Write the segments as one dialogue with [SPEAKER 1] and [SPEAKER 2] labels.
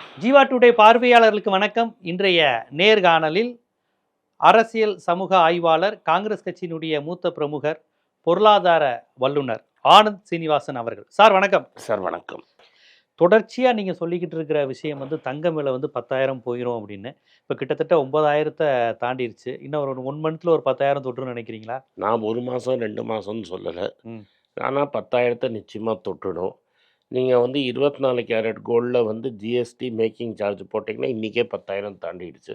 [SPEAKER 1] Jeeva today பார்வையாளர்களுக்கு வணக்கம். இன்றைய நேர்காணலில் அரசியல் சமூக ஆய்வாளர் காங்கிரஸ் கட்சியினுடைய மூத்த பிரமுகர் பொருளாதார வல்லுனர் ஆனந்த் சீனிவாசன் அவர்கள். சார் வணக்கம்.
[SPEAKER 2] சார் வணக்கம்.
[SPEAKER 1] தொடர்ச்சியா நீங்க சொல்லிக்கிட்டு இருக்கிற விஷயம் வந்து தங்கம் விலை வந்து பத்தாயிரம் போயிடும் அப்படின்னு. இப்போ கிட்டத்தட்ட ஒன்பதாயிரத்தை தாண்டிருச்சு. இன்னும் ஒரு ஒன் மந்த்ல ஒரு பத்தாயிரம் தொட்டுன்னு நினைக்கிறீங்களா?
[SPEAKER 2] நான் ஒரு மாதம் ரெண்டு மாதம்னு சொல்லலை. ஆனால் பத்தாயிரத்தை நிச்சயமாக தொட்டுடும். நீங்கள் வந்து இருபத்தி நாலு கேரட் கோல்டில் வந்து ஜிஎஸ்டி மேக்கிங் சார்ஜ் போட்டிங்கன்னா இன்றைக்கே பத்தாயிரம் தாண்டிடுச்சு.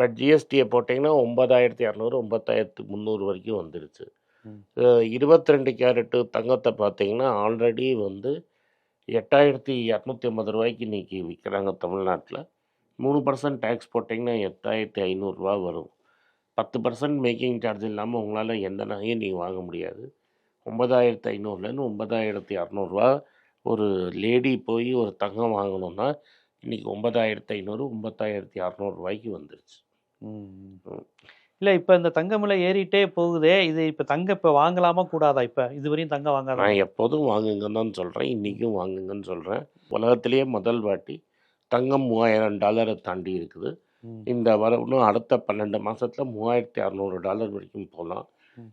[SPEAKER 2] பட் ஜிஎஸ்டியை போட்டிங்கன்னா ஒன்பதாயிரத்தி இரநூறு ஒன்பதாயிரத்து முந்நூறு வரைக்கும் வந்துடுச்சு. இருபத்தி ரெண்டு கேரட்டு தங்கத்தை பார்த்தீங்கன்னா ஆல்ரெடி வந்து எட்டாயிரத்தி இரநூத்தி ஐம்பது ரூபாய்க்கு இன்றைக்கி விற்கிறாங்க தமிழ்நாட்டில். மூணு பர்சன்ட் டேக்ஸ் போட்டிங்கன்னா எட்டாயிரத்தி ஐநூறுரூவா வரும். பத்து பர்சன்ட் மேக்கிங் சார்ஜ் இல்லாமல் உங்களால் எந்த நகையும் நீங்கள் வாங்க முடியாது. ஒன்பதாயிரத்து ஐநூறுலேருந்து ஒன்பதாயிரத்தி இரநூறுவா ஒரு லேடி போய் ஒரு தங்கம் வாங்கணும்னா இன்றைக்கி ஒன்பதாயிரத்து ஐநூறு ஒன்பதாயிரத்தி அறநூறுவாய்க்கு வந்துருச்சு.
[SPEAKER 1] இல்ல இப்ப இந்த தங்கம் விலை ஏறிட்டே போகுதே இது இப்ப தங்கம் இப்ப வாங்கலாமா கூடாதா இப்ப இதுவரையும் தங்கம் வாங்காதா
[SPEAKER 2] நான் எப்போதும் வாங்குங்கன்னு தான் சொல்கிறேன் இன்றைக்கும் வாங்குங்கன்னு சொல்கிறேன் உலகத்திலேயே முதல் வாட்டி தங்கம் மூவாயிரம் டாலரை தாண்டி இருக்குது. இந்த வர இன்னும் அடுத்த பன்னெண்டு மாதத்தில் மூவாயிரத்தி அறநூறு டாலர் வரைக்கும் போகலாம்.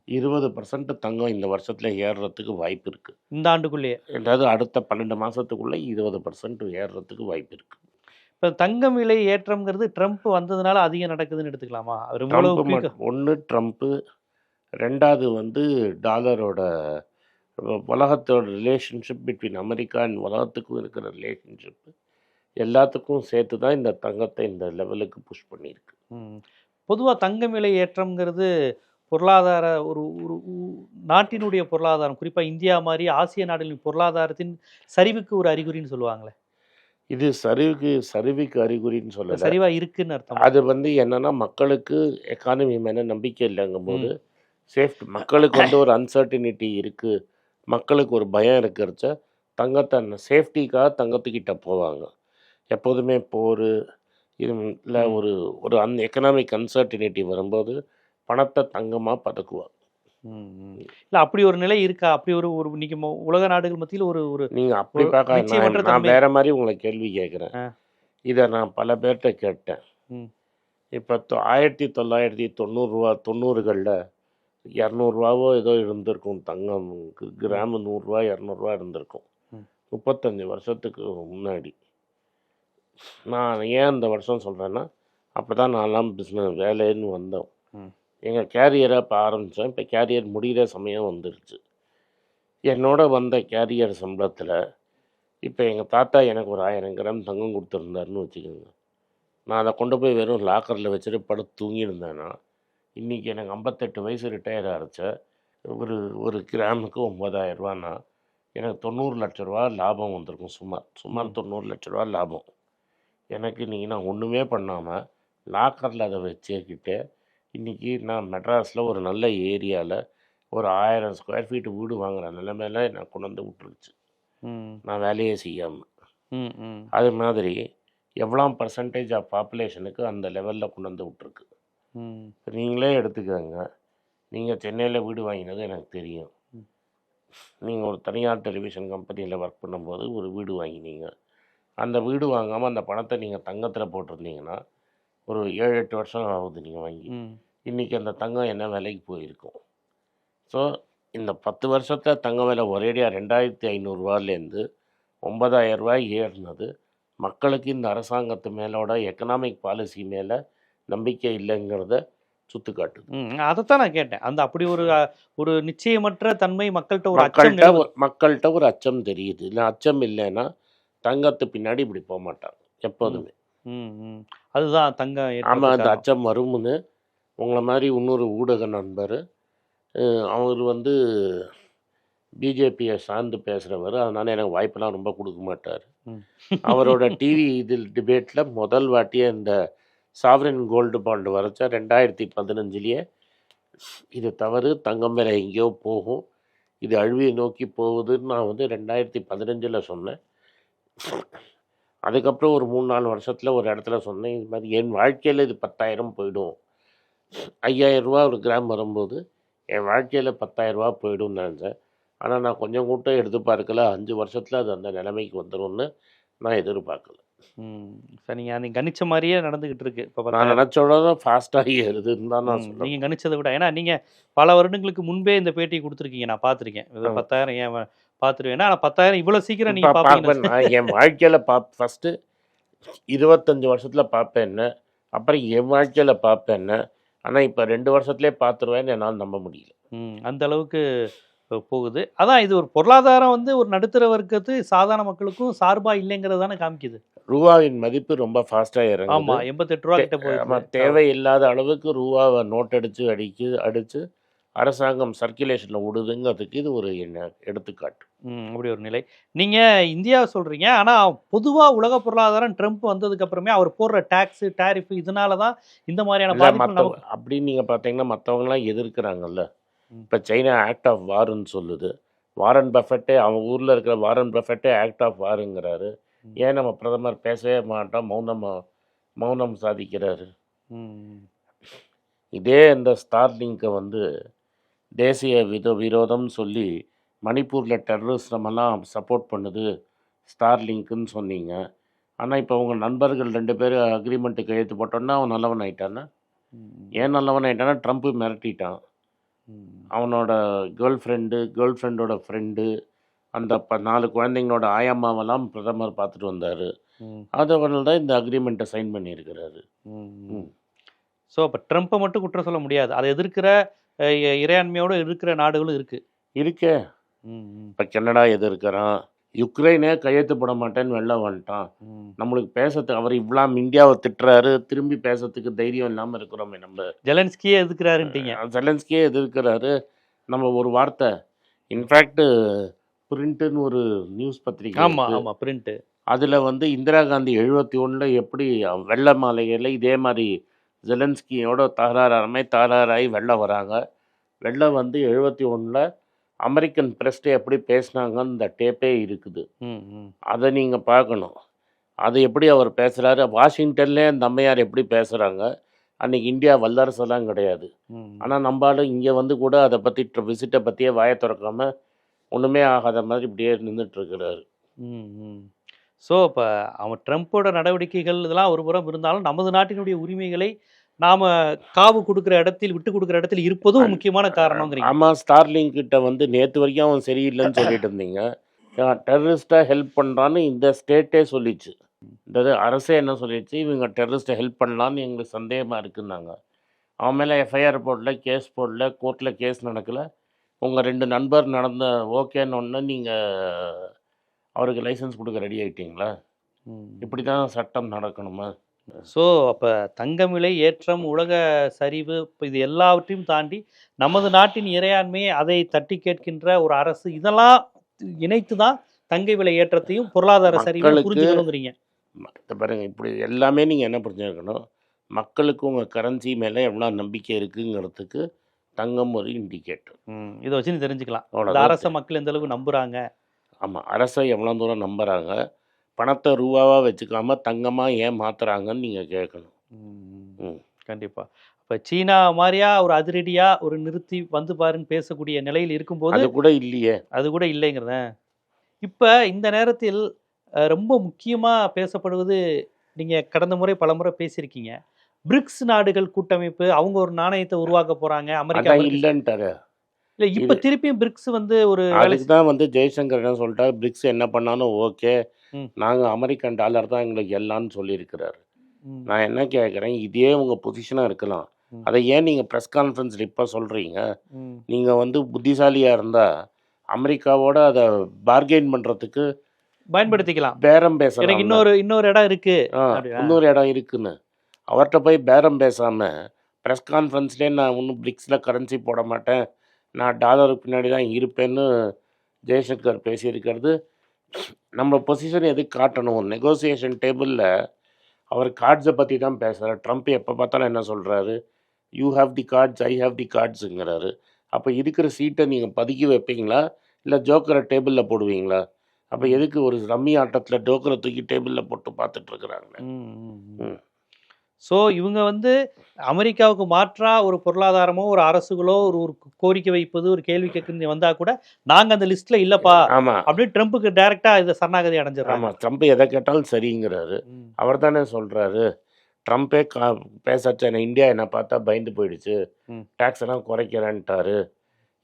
[SPEAKER 2] இருபது பர்சன்ட் தங்கம் இந்த வருஷத்தில் ஏறுறதுக்கு வாய்ப்பு இருக்குது
[SPEAKER 1] இந்த ஆண்டுக்குள்ளேயே?
[SPEAKER 2] அதாவது அடுத்த பன்னெண்டு மாதத்துக்குள்ளே இருபது பர்சன்ட் ஏறுறதுக்கு வாய்ப்பு இருக்குது
[SPEAKER 1] இப்ப தங்கம் விலை ஏற்றம்ங்கிறது ட்ரம்ப் வந்ததுனால அதிகம் நடக்குதுன்னு எடுத்துக்கலாமா? அவர்
[SPEAKER 2] ஒன்று ட்ரம்ப்பு ரெண்டாவது வந்து டாலரோட உலகத்தோட ரிலேஷன்ஷிப் பிட்வீன் அமெரிக்கா அண்ட் உலகத்துக்கும் இருக்கிற ரிலேஷன்ஷிப் எல்லாத்துக்கும் சேர்த்து தான் இந்த தங்கத்தை இந்த லெவலுக்கு புஷ் பண்ணியிருக்கு.
[SPEAKER 1] ம். பொதுவா தங்கம் விலை ஏற்றம்ங்கிறது பொருளாதார ஒரு ஒரு நாட்டினுடைய பொருளாதாரம் குறிப்பா இந்தியா மாதிரி ஆசிய நாடுகளின் பொருளாதாரத்தின் சரிவுக்கு ஒரு அறிகுறின்னு சொல்லுவாங்களே.
[SPEAKER 2] இது சரிவுக்கு சரிவுக்கு அறிகுறின்னு
[SPEAKER 1] இப்ப
[SPEAKER 2] சொல்லலை
[SPEAKER 1] சரிவா இருக்குன்னு அர்த்தம்?
[SPEAKER 2] அது வந்து என்னன்னா மக்களுக்கு எக்கானமி மேலே நம்பிக்கை இல்லைங்கும் போது சேஃப்டி மக்களுக்கு வந்து ஒரு அன்சர்டினிட்டி இருக்குது மக்களுக்கு ஒரு பயம் இருக்கிறச்ச தங்கத்தை சேஃப்டிக்காக தங்கத்துக்கிட்ட போவாங்க. எப்போதுமே போர் இது இல்லை
[SPEAKER 1] ம்.
[SPEAKER 2] ஒரு ஒரு அன் எக்கனாமிக் அன்சர்டினிட்டி வரும்போது பணத்தை தங்கமாக
[SPEAKER 1] ம். இல்ல அப்படி ஒரு நிலை இருக்கா அப்படி ஒரு ஒரு இன்னைக்கு உலக நாடுகள் மத்தியில் ஒரு ஒரு
[SPEAKER 2] நீங்கள் அப்படி பார்க்க நான். வேற மாதிரி உங்களை கேள்வி கேட்குறேன். இதை நான் பல பேர்கிட்ட கேட்டேன். இப்போ ஆயிரத்தி தொள்ளாயிரத்தி தொண்ணூறுரூவா தொண்ணூறுகளில் இரநூறுவாவோ ஏதோ இருந்திருக்கும் தங்கம் கிராமு நூறுரூவா இரநூறுவா இருந்திருக்கும். முப்பத்தஞ்சு வருஷத்துக்கு முன்னாடி நான் ஏன் அந்த வருஷம் சொல்கிறேன்னா அப்போ தான் நான்லாம் பிஸ்னஸ் வேலைன்னு வந்தோம். எங்கள் கேரியரை இப்போ ஆரம்பித்தோம் இப்போ கேரியர் முடிகிற சமயம் வந்துருச்சு. என்னோட வந்த கேரியர் சம்பளத்தில் இப்போ எங்கள் தாத்தா எனக்கு ஒரு ஆயிரம் கிராம் தங்கம் கொடுத்துருந்தாருன்னு வச்சுக்கோங்க. நான் அதை கொண்டு போய் வெறும் லாக்கரில் வச்சுட்டு படுத்து தூங்கியிருந்தேன்னா இன்றைக்கி எனக்கு ஐம்பத்தெட்டு வயசு ரிட்டையர் ஆகிடுச்ச ஒரு ஒரு கிராமுக்கு ஒம்பதாயிரம் ரூபான்னா எனக்கு தொண்ணூறு லட்ச ரூபா லாபம் வந்திருக்கும். சுமார் சுமார். தொண்ணூறு லட்ச ரூபா லாபம். எனக்கு இன்றைக்கி நான் ஒன்றுமே பண்ணாமல் லாக்கரில் அதை வச்சுக்கிட்டு இன்றைக்கி நான் மெட்ராஸில் ஒரு நல்ல ஏரியாவில் ஒரு ஆயிரம் ஸ்கொயர் ஃபீட் வீடு வாங்குற நிலைமையில நான் கொண்டு வந்து விட்டுருச்சு. நான் வேலையே செய்யாமல். அது மாதிரி எவ்வளோ பர்சன்டேஜ் ஆஃப் பாப்புலேஷனுக்கு அந்த லெவலில் கொண்டு வந்து விட்ருக்கு நீங்களே எடுத்துக்கோங்க. நீங்கள் சென்னையில் வீடு வாங்கினது எனக்கு தெரியும். நீங்கள் ஒரு தனியார் டெலிவிஷன் கம்பெனியில் ஒர்க் பண்ணும்போது ஒரு வீடு வாங்கினீங்க. அந்த வீடு வாங்காமல் அந்த பணத்தை நீங்கள் தங்கத்தில் போட்டிருந்தீங்கன்னா ஒரு ஏழு எட்டு வருஷம் ஆகுது நீங்கள் வாங்கி. இன்றைக்கி அந்த தங்கம் என்ன விலைக்கு போயிருக்கும்? ஸோ இந்த பத்து வருஷத்தில் தங்க விலை ஒரேடியாக ரெண்டாயிரத்தி ஐநூறுரூவாலேருந்து ஒன்பதாயிரம் ரூபாய் ஏறினது மக்களுக்கு இந்த அரசாங்கத்து மேலோட எக்கனாமிக் பாலிசி மேலே நம்பிக்கை இல்லைங்கிறத சுத்து காட்டுது
[SPEAKER 1] ம், அதைத்தான் நான் கேட்டேன். அந்த அப்படி ஒரு ஒரு நிச்சயமற்ற தன்மை மக்கள்கிட்ட ஒரு அச்சம்
[SPEAKER 2] மக்கள்கிட்ட. ஒரு- அச்சம் தெரியுது. இல்லை அச்சம் இல்லைன்னா தங்கத்து பின்னாடி இப்படி போக மாட்டாங்க எப்போதுமே.
[SPEAKER 1] அதுதான் தங்கம்
[SPEAKER 2] ஆமாம் அந்த. அச்சம் வரும்னு. உங்களை மாதிரி இன்னொரு ஊடக நண்பர். அவர் வந்து பிஜேபியை சார்ந்து பேசுகிறவர் அதனால் எனக்கு வாய்ப்பெல்லாம் ரொம்ப கொடுக்க மாட்டார். அவரோட டிவி இதில் டிபேட்டில் முதல் வாட்டியே இந்த சாவரின் கோல்டு பாண்டு வரைச்சா ரெண்டாயிரத்தி பதினஞ்சுலேயே இது தவறு. தங்கம் விலை எங்கேயோ போகும். இது அழிவை நோக்கி போகுதுன்னு நான் வந்து ரெண்டாயிரத்தி பதினஞ்சில் சொன்னேன். அதுக்கப்புறம் ஒரு மூணு நாலு வருஷத்தில் ஒரு இடத்துல சொன்னேன் இது மாதிரி என் வாழ்க்கையில் இது பத்தாயிரம் போயிடும். ஐயாயிரம் ரூபா ஒரு கிராம் வரும்போது என் வாழ்க்கையில் பத்தாயிரம் ரூபா போயிடும்னு நினச்சேன். ஆனால் நான் கொஞ்சம் கூட்டம் எடுத்து பார்க்கல. அஞ்சு வருஷத்தில் அது அந்த நிலைமைக்கு வந்துடும்னு நான் எதிர்பார்க்கல.
[SPEAKER 1] ம். சரி நீங்கள் நீங்கள் கணிச்ச மாதிரியே நடந்துக்கிட்டு இருக்கு. இப்போ
[SPEAKER 2] நான் நினச்சோட ஃபாஸ்ட்டாக ஏறுதுன்னு தான் நான்
[SPEAKER 1] ம்,
[SPEAKER 2] சொல்லுவேன்
[SPEAKER 1] நீங்க கணிச்சதை விட ஏன்னா நீங்க பல வருடங்களுக்கு முன்பே இந்த பேட்டி கொடுத்துருக்கீங்க. நான் பார்த்துருக்கேன். பத்தாயிரம் ஏன் பார்த்துருவேன் ஆனால் பத்தாயிரம் இவ்வளோ சீக்கிரம் நீங்க
[SPEAKER 2] இப்போ
[SPEAKER 1] பார்ப்பீங்கன்னு
[SPEAKER 2] பார்ப்பேன் நான் என் வாழ்க்கையில் பாப் ஃபஸ்ட்டு இருபத்தஞ்சு வருஷத்தில் பார்ப்பேன் என்ன. அப்புறம் என் வாழ்க்கையில் பார்ப்பேன் என்ன. ஆனால் இப்போ ரெண்டு வருஷத்துலேயே பார்த்துருவேன்னு என்னால் நம்ப முடியல.
[SPEAKER 1] அந்த அளவுக்கு போகுது. அதான் இது ஒரு பொருளாதாரம் வந்து ஒரு நடுத்தர வர்க்கத்து சாதாரண மக்களுக்கும் சார்பா இல்லைங்கிறது தானே காமிக்குது.
[SPEAKER 2] ரூபாவின் மதிப்பு ரொம்ப ஃபாஸ்ட்டாக இறங்குது.
[SPEAKER 1] ஆமா எண்பத்தெட்டு ரூபா கிட்ட போகுது
[SPEAKER 2] தேவையில்லாத அளவுக்கு ரூபாவை நோட் அடித்து அடிக்கு அடித்து அரசாங்கம் சர்க்குலேஷனில் விடுதுங்கிறதுக்கு இது ஒரு என்ன எடுத்துக்காட்டு.
[SPEAKER 1] ம் அப்படி ஒரு நிலை. நீங்க இந்தியாவை சொல்றீங்க. ஆனா பொதுவா உலக பொருளாதாரம் ட்ரம்ப் வந்ததுக்கு அப்புறமே அவர் போடுற டாக்ஸ் டாரிஃப் இதனால தான் இந்த மாதிரியான
[SPEAKER 2] இல்லை
[SPEAKER 1] பாதிப்பு
[SPEAKER 2] மற்ற
[SPEAKER 1] நமக்கு
[SPEAKER 2] அப்படின்னு நீங்கள் பார்த்தீங்கன்னா மற்றவங்களாம் எதிர்க்கிறாங்கல்ல. இப்போ சைனா ஆக்ட் ஆஃப் வாருன்னு சொல்லுது. வாரன் பஃபெட்டே அவன் ஊரில் இருக்கிற வாரன் பஃபெட்டே ஆக்ட் ஆஃப் வாருங்கிறாரு. ஏன் நம்ம பிரதமர் பேசவே மாட்டோம்? மௌனம் மௌனம் சாதிக்கிறாரு. இதே இந்த ஸ்டார்லிங்கை வந்து தேசிய வித விரோதம் சொல்லி மணிப்பூரில் டெரரிசமெல்லாம் சப்போர்ட் பண்ணுது. ஸ்டார்லிங்க்குன்னு சொன்னீங்க. ஆனால் இப்போ உங்கள் நண்பர்கள் ரெண்டு பேரும் அக்ரிமெண்ட்டு கையெழுத்து போட்டோன்னா அவன் நல்லவன் ஆயிட்டானா? ஏன் நல்லவன் ஆயிட்டானா ட்ரம்ப் மிரட்டிட்டான். அவனோட கேர்ள் ஃப்ரெண்டு கேர்ள் ஃப்ரெண்டோட ஃப்ரெண்டு அந்த ப நாலு குழந்தைங்களோட ஆயம்மாவெல்லாம் பிரதமர் பார்த்துட்டு வந்தார். அதனால தான் இந்த அக்ரிமெண்ட்டை சைன் பண்ணியிருக்கிறாரு.
[SPEAKER 1] ஸோ அப்போ ட்ரம்ப்பை மட்டும் குற்றம் சொல்ல முடியாது. அதை எதிர்க்கிற இறையாண்மையோட இருக்கிற நாடுகளும் இருக்கு.
[SPEAKER 2] இருக்கே. இப்போ கனடா எதிர்க்கிறான் யுக்ரைனே கையெழுத்து போட மாட்டேன்னு வெளில வந்துட்டான். நம்மளுக்கு பேசுறதுக்கு அவர் இவ்வளோ இந்தியாவை திட்டுறாரு திரும்பி பேசுறதுக்கு தைரியம் இல்லாமல் இருக்கிறோமே நம்ம.
[SPEAKER 1] ஜெலன்ஸ்கியே எதுக்குறாருன்ட்டீங்க
[SPEAKER 2] ஜெலன்ஸ்கியே எதிர்க்கிறாரு நம்ம ஒரு வார்த்தை. இன்ஃபேக்ட் பிரிண்ட்டுன்னு ஒரு நியூஸ் பத்திரிகை
[SPEAKER 1] ஆமா
[SPEAKER 2] இருக்கு.
[SPEAKER 1] ஆமா பிரிண்ட்
[SPEAKER 2] அதில் வந்து இந்திரா காந்தி எழுபத்தி ஒன்றில் எப்படி வெள்ள மாளிகையில் இதே மாதிரி ஜெலன்ஸ்கியோட தகராறாமே தகராறாகி வெளில வராங்க. வெளில வந்து எழுபத்தி ஒன்றில் அமெரிக்கன் பிரஸ்ட்டு எப்படி பேசுனாங்கன்னு இந்த டேப்பே இருக்குது. அதை நீங்கள் பார்க்கணும். அது எப்படி அவர் பேசுகிறாரு வாஷிங்டன்லேயே அந்த அம்மையார் எப்படி பேசுகிறாங்க அன்னைக்கு இந்தியா வல்லரசெல்லாம் கிடையாது. ஆனால் நம்மளால இங்கே வந்து கூட அதை பற்றி விசிட்டை பற்றியே வாயை திறக்காம ஒன்றுமே ஆகாத மாதிரி இப்படியே நின்றுட்டுருக்கிறாரு
[SPEAKER 1] ஸோ இப்போ அவன் ட்ரம்ப்போட நடவடிக்கைகள் இதெல்லாம் ஒரு புறம் இருந்தாலும் நமது நாட்டினுடைய உரிமைகளை நாம காவு கொடுக்குற இடத்தில் விட்டு கொடுக்குற இடத்தில் இருப்பதும் முக்கியமான காரணங்கிறீங்க
[SPEAKER 2] ஆமாம் ஸ்டார்லிங் கிட்ட வந்து நேற்று வரைக்கும் அவன் சரியில்லைன்னு சொல்லிட்டு இருந்தீங்க. டெரரிஸ்ட்டாக ஹெல்ப் பண்ணுறான்னு இந்த ஸ்டேட்டே சொல்லிச்சு. இந்த அரசே என்ன சொல்லிடுச்சு இவங்க டெரரிஸ்ட்டை ஹெல்ப் பண்ணலான்னு எங்களுக்கு சந்தேகமாக இருக்குன்னாங்க. அவன் மேலே எஃப்ஐஆர் போடல கேஸ் போடல கோர்ட்டில் கேஸ் நடக்கலை. உங்கள் ரெண்டு நண்பர் நடந்த ஓகேன்னு ஒன்று நீங்கள் அவருக்கு லைசன்ஸ் கொடுக்க ரெடி ஆயிட்டீங்களா? இப்படி தான் சட்டம் நடக்கணுமா?
[SPEAKER 1] ஸோ அப்போ தங்கம் விலை ஏற்றம் உலக சரிவு இப்போ இது எல்லாவற்றையும் தாண்டி நமது நாட்டின் இறையாண்மை அதை தட்டி கேட்கின்ற ஒரு அரசு இதெல்லாம் இணைத்து தான் தங்க விலை ஏற்றத்தையும் பொருளாதார
[SPEAKER 2] மக்களுக்கு-
[SPEAKER 1] புரிஞ்சுக்கணுங்கிறீங்க
[SPEAKER 2] பாருங்க இப்படி எல்லாமே நீங்கள் என்ன புரிஞ்சுக்கணும்? மக்களுக்கு உங்கள் கரன்சி மேலே எவ்வளோ நம்பிக்கை இருக்குங்கிறதுக்கு தங்கம் ஒரு இண்டிகேட்டர்
[SPEAKER 1] இதை வச்சு நீ தெரிஞ்சுக்கலாம். அரசை மக்கள் எந்த அளவுக்கு நம்புறாங்க?
[SPEAKER 2] ஆமாம் அரசை எவ்வளோ தூரம் நம்புகிறாங்க பணத்தை ரூபாவாக வச்சுக்காம தங்கமாக ஏன் மாற்றுறாங்கன்னு நீங்கள் கேட்கணும் ம்.
[SPEAKER 1] கண்டிப்பா. அப்ப சீனா மாதிரியா ஒரு அதிரடியா ஒரு நிறுத்தி வந்து பாருன்னு பேசக்கூடிய நிலையில் இருக்கும்போது
[SPEAKER 2] அது கூட இல்லையே.
[SPEAKER 1] அது கூட இல்லைங்கிறத. இப்ப இந்த நேரத்தில் ரொம்ப முக்கியமா பேசப்படுவது நீங்க கடந்த முறை பல முறை பேசியிருக்கீங்க. பிரிக்ஸ் நாடுகள் கூட்டமைப்பு அவங்க ஒரு நாணயத்தை உருவாக்க போறாங்க அமெரிக்கா
[SPEAKER 2] இல்லைன்ட்டாரு.
[SPEAKER 1] இல்ல இப்ப திருப்பியும் பிரிக்ஸ் வந்து ஒரு
[SPEAKER 2] அதுக்கு தான் வந்து ஜெய்சங்கர் என்ன சொல்லிட்டாரு பிரிக்ஸ் என்ன பண்ணாலும் ஓகே.
[SPEAKER 1] ம்.
[SPEAKER 2] நாங்கள் அமெரிக்கன் டாலர் தான் எங்களுக்கு எல்லாம்னு சொல்லியிருக்கிறாரு. நான் என்ன கேட்குறேன் இதே உங்கள் பொசிஷனாக இருக்கலாம். அதை ஏன் நீங்கள் ப்ரெஸ் கான்ஃபரன்ஸில் இப்போ சொல்கிறீங்க
[SPEAKER 1] ம்,
[SPEAKER 2] நீங்கள் வந்து புத்திசாலியாக இருந்தால் அமெரிக்காவோட அதை பார்கெயின் பண்ணுறதுக்கு
[SPEAKER 1] பயன்படுத்திக்கலாம்.
[SPEAKER 2] பேரம் பேசலாம்
[SPEAKER 1] எனக்கு இன்னொரு இன்னொரு இடம் இருக்கு?
[SPEAKER 2] இன்னொரு இடம் இருக்குன்னு. அவர்கிட்ட போய் பேரம் பேசாமல் ப்ரெஸ் கான்ஃபரன்ஸ்லேயே நான் இன்னும் பிரிக்ஸில் கரன்சி போட மாட்டேன். நான் டாலருக்கு பின்னாடி தான் இருப்பேன்னு ஜெய்சங்கர் பேசியிருக்கிறது. நம்ம பொசிஷன் எதுக்கு காட்டணும்? நெகோசியேஷன் டேபிளில் அவர் கார்ட்ஸை பற்றி தான் பேசுகிறார் ட்ரம்ப் எப்போ பார்த்தாலும் என்ன சொல்கிறாரு you have the cards I have the கார்ட்ஸுங்கிறாரு அப்போ இருக்கிற சீட்டை நீங்கள் பதுக்கி வைப்பீங்களா? இல்லை ஜோக்கரை டேபிளில் போடுவீங்களா? அப்போ எதுக்கு ஒரு ரம்மி ஆட்டத்தில் ஜோக்கரை தூக்கி டேபிளில் போட்டு பார்த்துட்டு
[SPEAKER 1] ஸோ இவங்க வந்து அமெரிக்காவுக்கு மாற்றா ஒரு பொருளாதாரமோ ஒரு அரசுகளோ ஒரு ஒரு கோரிக்கை வைப்பது ஒரு கேள்வி கேட்குறது வந்தா கூட நாங்க அந்த லிஸ்ட்ல இல்லப்பா
[SPEAKER 2] ஆமாம்
[SPEAKER 1] அப்படின்னு ட்ரம்ப்புக்கு டைரக்டா இதை சரணாகதி அடைஞ்சிடறாங்க.
[SPEAKER 2] ஆமாம் ட்ரம்ப் எதை கேட்டாலும் சரிங்கிறாரு. அவர் தானே சொல்கிறாரு ட்ரம்ப்பே கா பேசச்ச இந்தியா என்னை பார்த்தா பயந்து போயிடுச்சு. டேக்ஸ் எல்லாம் குறைக்கிறேன்ட்டாரு.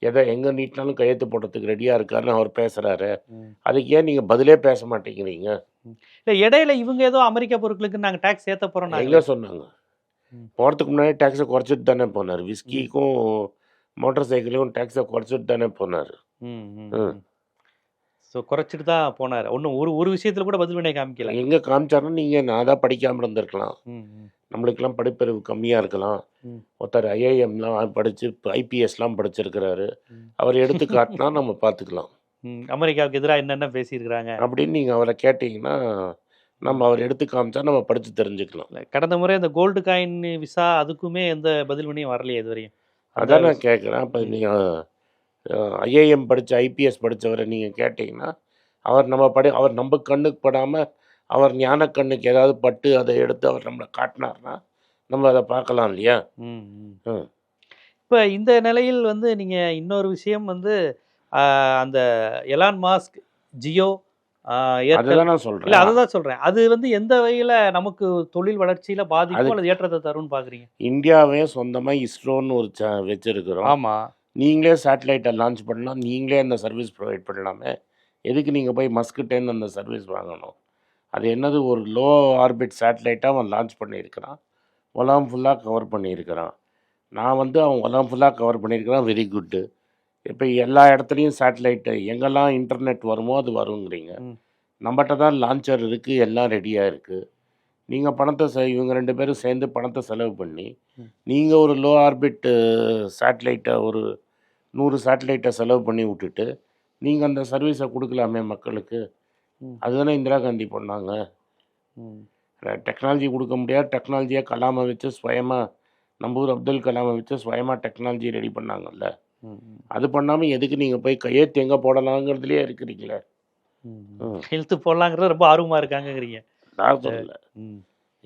[SPEAKER 2] எதை எங்கே நீட்டினாலும் கையெழுத்து போடுறதுக்கு ரெடியாக இருக்காருன்னு அவர் பேசுகிறாரு. அதுக்கு ஏன் நீங்கள் பதிலே பேச மாட்டேங்கிறீங்க?
[SPEAKER 1] இல்ல இடையில இவங்க ஏதோ அமெரிக்க பொருட்களுக்கு நாங்க டாக்ஸ் ஏத்த போறோம்
[SPEAKER 2] எங்கே சொன்னாங்க. போகிறதுக்கு முன்னாடி டேக்ஸை குறைச்சிட்டு தானே போனார். விஸ்கிக்கும் மோட்டார் சைக்கிளுக்கும் டேக்ஸை குறைச்சிட்டு தானே போனார். ம்.
[SPEAKER 1] ஸோ குறைச்சிட்டு தான் போனார். ஒன்றும் ஒரு ஒரு விஷயத்துல கூட பதில் வினை காமிக்கல.
[SPEAKER 2] எங்கே காமிச்சாருன்னா நீங்கள் நான் தான் படிக்காமல் இருந்திருக்கலாம். நம்மளுக்கெல்லாம் படிப்பறிவு கம்மியாக இருக்கலாம். ஒருத்தர் ஐஏஎம்லாம் படித்து ஐபிஎஸ்லாம் படிச்சிருக்கிறாரு. அவர் எடுத்து காட்டினா நம்ம பார்த்துக்கலாம்.
[SPEAKER 1] அமெரிக்காவுக்கு எதிராக என்னென்ன பேசியிருக்கிறாங்க?
[SPEAKER 2] அப்படின்னு நீங்கள் அவரை கேட்டிங்கன்னா நம்ம அவர் எடுத்து காமிச்சா நம்ம படித்து தெரிஞ்சுக்கலாம்.
[SPEAKER 1] கடந்த முறை இந்த கோல்டு காயின் விசா அதுக்குமே எந்த பதில் வினையும் வரலையே இது வரையும்
[SPEAKER 2] அதான் நான் கேட்குறேன் அப்போ நீங்கள் ஐஏஎம் படித்த ஐபிஎஸ் படித்தவரை நீங்கள் கேட்டிங்கன்னா அவர் நம்ம படி அவர் நம்ம கண்ணுக்கு படாமல் அவர் ஞான கண்ணுக்கு ஏதாவது பட்டு அதை எடுத்து அவர் நம்மளை காட்டினார்னா நம்ம அதை பார்க்கலாம் இல்லையா.
[SPEAKER 1] இப்ப இந்த நிலையில் வந்து நீங்க இன்னொரு விஷயம் வந்து அந்த எலான் மாஸ்க் ஜியோ
[SPEAKER 2] அதுதான் நான்
[SPEAKER 1] இல்ல
[SPEAKER 2] சொல்கிறேன்
[SPEAKER 1] அதை தான் சொல்றேன். அது வந்து எந்த வகையில நமக்கு தொழில் வளர்ச்சியில பாதிக்கும் அல்லது ஏற்றத்தை தரும்னு பாக்குறீங்க?
[SPEAKER 2] இந்தியாவே சொந்தமாக இஸ்ரோன்னு ஒரு ச வச்சுருக்கிறோம்.
[SPEAKER 1] ஆமா.
[SPEAKER 2] நீங்களே சேட்டலைட்டை லான்ச் பண்ணலாம். நீங்களே அந்த சர்வீஸ் ப்ரொவைட் பண்ணலாமே. எதுக்கு நீங்கள் போய் மஸ்கிட்டேருந்து அந்த சர்வீஸ் வாங்கணும்? அது என்னது ஒரு லோ ஆர்பிட் சேட்டலைட்டாக அவன் லான்ச் பண்ணியிருக்கிறான். உலகம் ஃபுல்லாக கவர் பண்ணியிருக்கிறான். நான் வந்து அவன் உலகம் ஃபுல்லாக கவர் பண்ணியிருக்கிறான். வெரி குட்டு இப்போ எல்லா இடத்துலையும் சேட்டலைட்டு எங்கெல்லாம் இன்டர்நெட் வருமோ அது வருங்கிறீங்க. நம்மகிட்ட தான் லான்ச்சர் இருக்குது எல்லாம் ரெடியாக இருக்குது நீங்கள் பணத்தை செ இவங்க ரெண்டு பேரும் சேர்ந்து பணத்தை செலவு பண்ணி. நீங்கள் ஒரு லோ ஆர்பிட் சேட்டலைட்டை ஒரு நூறு சேட்டலைட்டை செலவு பண்ணி விட்டுட்டு நீங்கள் அந்த சர்வீஸை கொடுக்கலாமே மக்களுக்கு. அதுதானே இந்திரா காந்தி பண்ணாங்க. டெக்னாலஜி கொடுக்க முடியாது. டெக்னாலஜியை கலாமை வச்சு ஸ்வயமாக நம்ம ஊர் அப்துல் கலாமை வச்சு ஸ்வயமாக டெக்னாலஜி ரெடி பண்ணாங்கல்ல. அது பண்ணாமல் எதுக்கு நீங்கள் போய் கையெழுத்து எங்கே போடலாங்கிறதுலேயே இருக்கிறீங்களே.
[SPEAKER 1] இழுத்து போடலாங்கிறது ரொம்ப ஆர்வமா இருக்காங்கங்கிறீங்க.
[SPEAKER 2] நான் சொல்லல.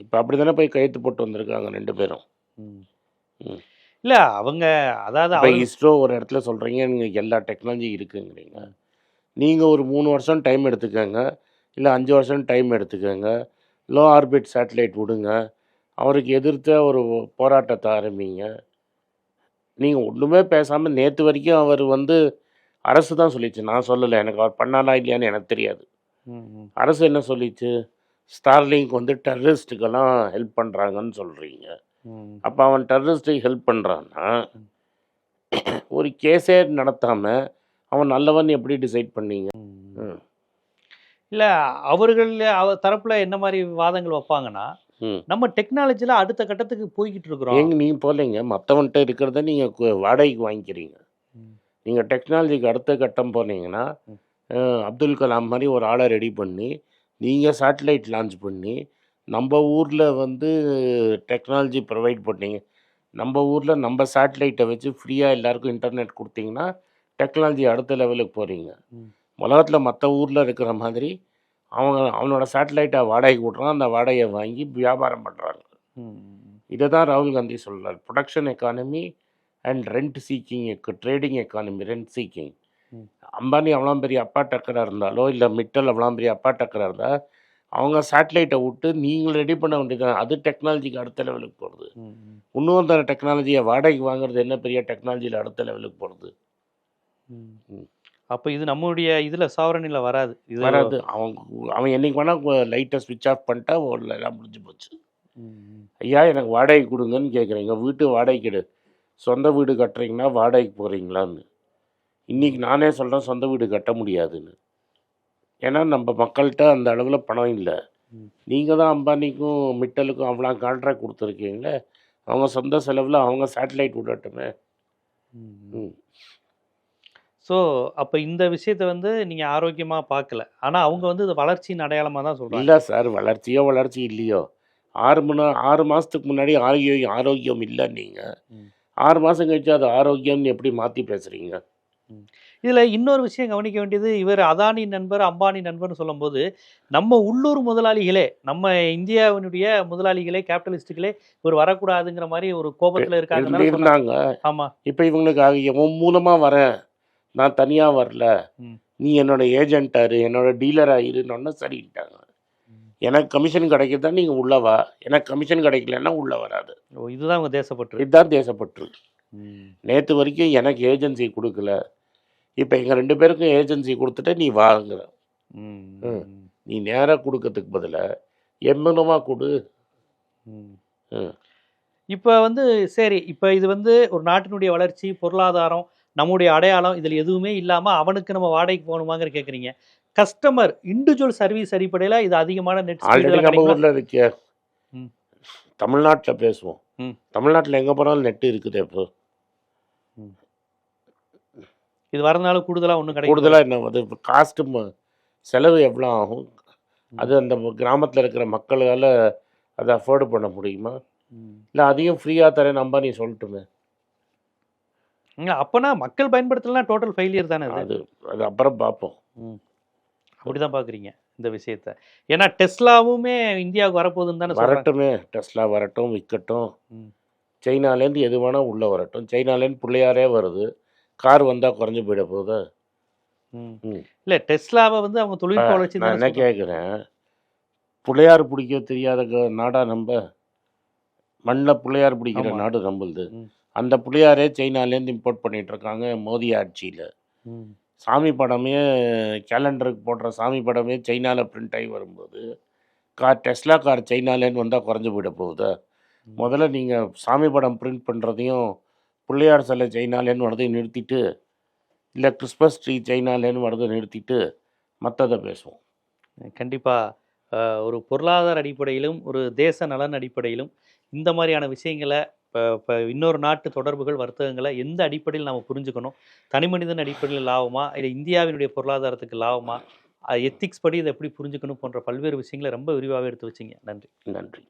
[SPEAKER 2] இப்போ அப்படி தானே போய் கையெழுத்து போட்டு வந்திருக்காங்க ரெண்டு பேரும்.
[SPEAKER 1] ம். இல்ல அவங்க அதாவது
[SPEAKER 2] இஸ்ரோ ஒரு இடத்துல சொல்கிறீங்க நீங்கள் எல்லா டெக்னாலஜி இருக்குங்கிறீங்க. நீங்கள் ஒரு மூணு வருஷம் டைம் எடுத்துக்கோங்க இல்லை அஞ்சு வருஷம் டைம் எடுத்துக்கோங்க லோ ஆர்பிட் சேட்டலைட் விடுங்க அவருக்கு எதிர்த்த ஒரு போராட்டத்தை ஆரம்பிங்க. நீங்கள் ஒன்றுமே பேசாமல் நேற்று வரைக்கும் அவர் வந்து அரசு தான் சொல்லிச்சு. நான் சொல்லலை எனக்கு அவர் பண்ணாலா இல்லையான்னு எனக்கு தெரியாது. அரசு என்ன சொல்லிச்சு? ஸ்டார்லிங்க் வந்து டெரரிஸ்ட்டுக்கெல்லாம் ஹெல்ப் பண்ணுறாங்கன்னு சொல்கிறீங்க. அப்போ அவன் டெரரிஸ்ட்டுக்கு ஹெல்ப் பண்ணுறான்னா ஒரு கேஸே நடத்தாமல் அவன் நல்லவன் எப்படி டிசைட் பண்ணீங்க.
[SPEAKER 1] இல்ல அவர்கள் அவ தரப்புல என்ன மாதிரி வாதங்கள் வைப்பாங்கன்னா
[SPEAKER 2] ம்.
[SPEAKER 1] நம்ம டெக்னாலஜில அடுத்த கட்டத்துக்கு போய்கிட்டு இருக்கிறோம்.
[SPEAKER 2] ஏங்க நீங்கள் போகலைங்க. மற்றவன்கிட்ட இருக்கிறத நீங்கள் வாடகைக்கு வாங்கிக்கிறீங்க. நீங்கள் டெக்னாலஜிக்கு அடுத்த கட்டம் போனீங்கன்னா அப்துல் கலாம் மாதிரி ஒரு ஆளை ரெடி பண்ணி நீங்கள் சேட்டலைட் லான்ச் பண்ணி நம்ம ஊரில் வந்து டெக்னாலஜி ப்ரொவைட் பண்ணீங்க நம்ம ஊரில் நம்ம சேட்டலைட்டை வச்சு ஃப்ரீயாக எல்லாருக்கும் இன்டர்நெட் கொடுத்தீங்கன்னா டெக்னாலஜி அடுத்த லெவலுக்கு போகிறீங்க. உலகத்தில் மற்ற ஊரில் இருக்கிற மாதிரி அவங்க அவனோட சேட்டலைட்டை வாடகைக்கு விட்றான் அந்த வாடகையை வாங்கி வியாபாரம் பண்ணுறாங்க. இதை தான் ராகுல் காந்தி சொல்றார் production economy and rent seeking trading economy rent seeking. Ambani அவ்வளோ பெரிய அப்பா டக்கராக இருந்தாலோ இல்லை மிட்டல் அவ்வளோ பெரிய அப்பா டக்கராக இருந்தால் அவங்க சேட்டலைட்டை விட்டு நீங்கள் ரெடி பண்ண வேண்டியது அது டெக்னாலஜிக்கு அடுத்த லெவலுக்கு போகிறது
[SPEAKER 1] ம், ம்.
[SPEAKER 2] இன்னொரு டெக்னாலஜியை வாடகைக்கு வாங்குறது என்ன பெரிய டெக்னாலஜியில் அடுத்த லெவலுக்கு போகிறது.
[SPEAKER 1] அப்ப இது நம்மளுடைய இதுல சாவரணில வராது. இது
[SPEAKER 2] வராது. அவங்க அவன் என்னைக்கு வேணால் லைட்டை ஸ்விட்ச் ஆஃப் பண்ணிட்டா ஒரு எல்லாம் முடிஞ்சு போச்சு. ஐயா எனக்கு வாடகை கொடுங்கன்னு கேட்குறீங்க வீட்டு வாடகைக்கு எடு. சொந்த வீடு கட்டுறீங்கன்னா வாடகைக்கு போகிறீங்களான்னு இன்றைக்கி நானே சொல்கிறேன் சொந்த வீடு கட்ட முடியாதுன்னு. ஏன்னா நம்ம மக்கள்கிட்ட அந்த அளவில் பணம் இல்லை. நீங்கள் தான் அம்பானிக்கும் மிட்டலுக்கும் அவ்வளோ கான்ட்ராக்ட் கொடுத்துருக்கீங்களே அவங்க சொந்த செலவில் அவங்க சேட்டலைட் விடட்டுமே.
[SPEAKER 1] ஸோ அப்ப இந்த விஷயத்தை வந்து நீங்க ஆரோக்கியமா பார்க்கல. ஆனா அவங்க வந்து இது வளர்ச்சியின் அடையாளமா தான் சொல்றாங்க.
[SPEAKER 2] இல்லை சார் வளர்ச்சியோ வளர்ச்சி இல்லையோ. ஆறு மணி ஆறு மாதத்துக்கு முன்னாடி ஆரோக்கியம் ஆரோக்கியம் இல்லை நீங்கள். ஆறு மாதம் கழிச்சு அது ஆரோக்கியம்னு எப்படி மாற்றி பேசுகிறீங்க
[SPEAKER 1] இதுல இன்னொரு விஷயம் கவனிக்க வேண்டியது இவர் அதானி நண்பர் அம்பானி நண்பர்னு சொல்லும்போது நம்ம உள்ளூர் முதலாளிகளே நம்ம இந்தியாவினுடைய முதலாளிகளே கேபிட்டலிஸ்டுகளே இவர் வரக்கூடாதுங்கிற மாதிரி ஒரு கோபத்துல இருக்காங்க
[SPEAKER 2] இருந்தாங்க.
[SPEAKER 1] ஆமா.
[SPEAKER 2] இப்போ இவங்களுக்கு உன் மூலமா வரேன். நான் தனியா வரல. நீ என்னோட ஏஜென்ட்டாரு என்னோட டீலர் ஆயிருன்னு சரிட்டாங்க எனக்கு கமிஷன் கிடைக்குதா நீங்க உள்ள வா. எனக்கு கமிஷன் கிடைக்கலன்னா உள்ள வராது.
[SPEAKER 1] இதுதான் உங்க தேசப்பற்று.
[SPEAKER 2] இதுதான் தேசப்பற்று. நேற்று வரைக்கும் எனக்கு ஏஜென்சி கொடுக்கல. இப்போ எங்கள் ரெண்டு பேருக்கும் ஏஜென்சி கொடுத்துட்டு நீ வாங்குற. நீ நேராக கொடுக்கறதுக்கு பதிலாக என் மூலமா கொடு.
[SPEAKER 1] இப்ப வந்து சரி இப்ப இது வந்து ஒரு நாட்டினுடைய வளர்ச்சி பொருளாதாரம் நம்முடைய அடையாளம் இதுல எதுவுமே இல்லாம அவனுக்கு நம்ம வாடகைக்கு போகணுமாங்கிற கேக்குறீங்க. கஸ்டமர் இண்டிவிஜுவல் சர்வீஸ் அடிப்படையில இது அதிகமான நெட்
[SPEAKER 2] ஆல்ரெடி நம்ம ஊரில் இருக்கே.
[SPEAKER 1] ம்.
[SPEAKER 2] தமிழ்நாட்டில் பேசுவோம்.
[SPEAKER 1] ம்.
[SPEAKER 2] தமிழ்நாட்டில் எங்கே போனாலும் நெட்டு இருக்குது இப்போ
[SPEAKER 1] இது வரதுனால கூடுதலா ஒண்ணும் கிடைக்கும்
[SPEAKER 2] கூடுதலாக என்ன அது காஸ்ட்டு செலவு எவ்வளோ ஆகும்? அது அந்த கிராமத்தில் இருக்கிற மக்களால் அதை அஃபோர்டு பண்ண முடியுமா? இல்லை அதையும் ஃப்ரீயாக தரேன் அம்பானி சொல்லட்டுமே.
[SPEAKER 1] அப்பனா மக்கள் பயன்படுத்தலாம் டோட்டல் ஃபெயிலியர் தானே அது?
[SPEAKER 2] அது அப்புறம் பார்ப்போம்.
[SPEAKER 1] அப்படிதான் பாக்குறீங்க இந்த விஷயத்த. ஏன்னா டெஸ்லாவுமே இந்தியாவுக்கு வரப்போகுதுன்னு தானே
[SPEAKER 2] வரட்டுமே டெஸ்லா வரட்டும் விற்கட்டும். சைனாலேருந்து எது வேணால் உள்ளே வரட்டும். சைனாலேருந்து பிள்ளையாரே வருது. கார் வந்தால் குறைஞ்சு போயிட போகுது.
[SPEAKER 1] இல்ல டெஸ்லாவை வந்து அவங்க தொழில்நுட்ப வளர்ச்சி
[SPEAKER 2] நான் என்ன. கேட்குறேன் பிள்ளையார் பிடிக்க தெரியாத க- நாடா நம்ம மண்ணில் பிள்ளையார் பிடிக்கிற. நாடு நம்மளுது. அந்த பிள்ளையாரே சைனாலேருந்து இம்போர்ட் பண்ணிட்டு இருக்காங்க மோடி ஆட்சியில். சாமி படமே கேலண்டருக்கு போடுற சாமி படமே சைனாவில் பிரிண்ட் ஆகி வரும்போது கார் டெஸ்லா கார் சைனாலேருந்து வந்தால் குறைஞ்சு போயிட போகுது முதல்ல நீங்கள் சாமி படம் பிரிண்ட் பண்ணுறதையும் பிள்ளையார் சிலை சைனாலேருந்து வரதையும் நிறுத்திட்டு இல்லை கிறிஸ்மஸ் ட்ரீ சைனாலேருந்து வரதை நிறுத்திட்டு மற்றதை பேசுவோம்.
[SPEAKER 1] கண்டிப்பா அஹ், ஒரு பொருளாதார அடிப்படையிலும் ஒரு தேச நலன் அடிப்படையிலும் இந்த மாதிரியான விஷயங்களை இப்போ இன்னொரு நாட்டு தொடர்புகள் வர்த்தகங்களை எந்த அடிப்படையில் நம்ம புரிஞ்சுக்கணும்? தனி மனிதன் அடிப்படையில் லாபமா? இல்லை இந்தியாவினுடைய பொருளாதாரத்துக்கு லாபமா? எத்திக்ஸ் படி இதை எப்படி புரிஞ்சுக்கணும் போன்ற பல்வேறு விஷயங்களை ரொம்ப விரிவாக எடுத்து வச்சிங்க. நன்றி.
[SPEAKER 2] நன்றி.